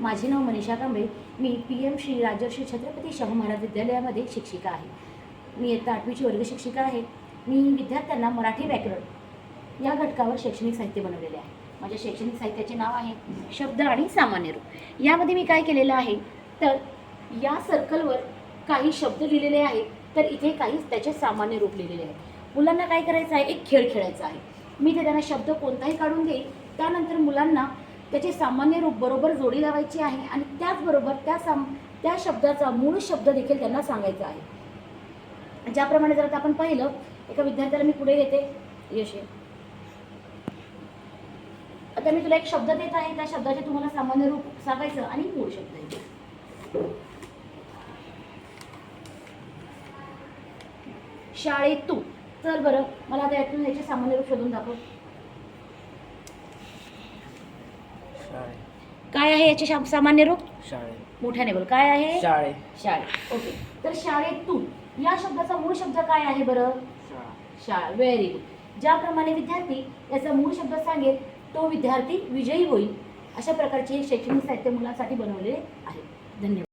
माझे नाव मनीषा कांबळे. मी पी एम श्री राजर्षी छत्रपती शाहू महाराज विद्यालयामध्ये शिक्षिका आहे. मी इयत्ता आठवीची वर्ग शिक्षिका आहे. मी विद्यार्थ्यांना मराठी व्याकरण या घटकावर शैक्षणिक साहित्य बनवलेले आहे. माझ्या शैक्षणिक साहित्याचे नाव आहे शब्द आणि सामान्य रूप. यामध्ये मी काय केलेलं आहे? तर या सर्कलवर काही शब्द लिहिलेले आहेत तर इथे काही त्याचे सामान्य रूप लिहिलेले आहे मुलांना काय करायचं आहे? एक खेळ खेळायचा आहे. मी ते त्यांना शब्द कोणताही काढून देईल त्यानंतर मुलांना त्याचे सामान्य रूप बरोबर जोडी लावायची आहे आणि त्याचबरोबर त्या साम त्या शब्दाचा मूळ शब्द देखील त्यांना सांगायचा आहे. ज्याप्रमाणे जर आता आपण पाहिलं एका विद्यार्थ्याला मी पुढे घेते. यश आता मी तुला एक शब्द देत आहे त्या शब्दाचे तुम्हाला सामान्य रूप सांगायचं आणि मूळ शब्द शाळेत. शाळेतून चल बरं मला आता यातून याचे सामान्य रूप शोधून दाखव शाळे काय आहे याचे सामान्य रूप शाळे. मोठ्याने बोल. काय आहे? शाळे. शाळे. ओके. तर शाळेतून या शब्दाचा मूळ शब्द काय आहे बरं? शाळा. व्हेरी गुड ज्याप्रमाणे विद्यार्थी याचा मूळ शब्द सांगेल तो विद्यार्थी विजयी होईल. अशा प्रकारचे हे शैक्षणिक साहित्य मुलांसाठी बनवलेले आहे. धन्यवाद.